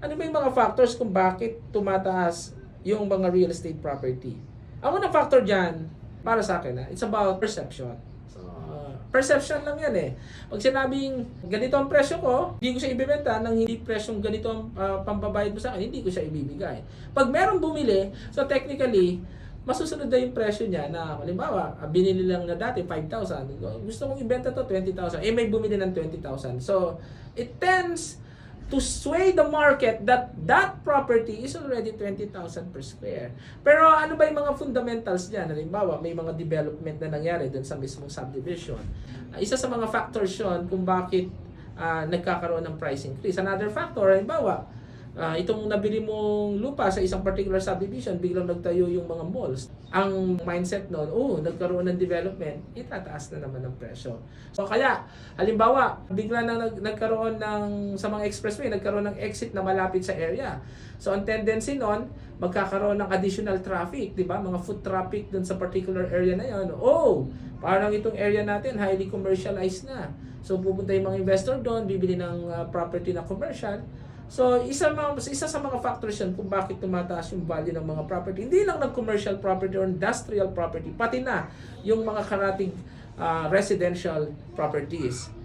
Ano ba yung mga factors kung bakit tumataas yung mga real estate property? Ang unang factor dyan, para sa akin, ah, it's about perception. So, uh, perception lang yan eh. Pag sinabing ganito ang presyo ko, hindi ko siya ibibenta ng hindi presyong ganito ang ah, pambabayad mo sa akin, hindi ko siya ibibigay. Pag merong bumili, so technically, masusunod na yung presyo niya na halimbawa, ah, binili lang na dati 5,000. Gusto kong ibenta to 20,000. Eh may bumili ng 20,000. So, it tends to sway the market that that property is already 20,000 per square. Pero ano ba yung mga fundamentals diyan? Halimbawa, may mga development na nangyari dun sa mismong subdivision. Ah, isa sa mga factors yun kung bakit ah, nagkakaroon ng price increase. Another factor, halimbawa, ah, itong nabili mong lupa sa isang particular subdivision, biglang nagtayo yung mga malls. Ang mindset noon, oh, nagkaroon ng development, itataas na naman ang presyo. So kaya, halimbawa, bigla na nag, nagkaroon ng, sa mga expressway, nagkaroon ng exit na malapit sa area. So ang tendency noon, magkakaroon ng additional traffic, di ba? Mga foot traffic dun sa particular area na yon. Oh, parang itong area natin, highly commercialized na. So pupunta yung mga investor doon, bibili ng ah, property na commercial. So, isa, mga, isa sa mga factors yan kung bakit tumataas yung value ng mga property. Hindi lang ng commercial property or industrial property, pati na yung mga karating ah, residential properties.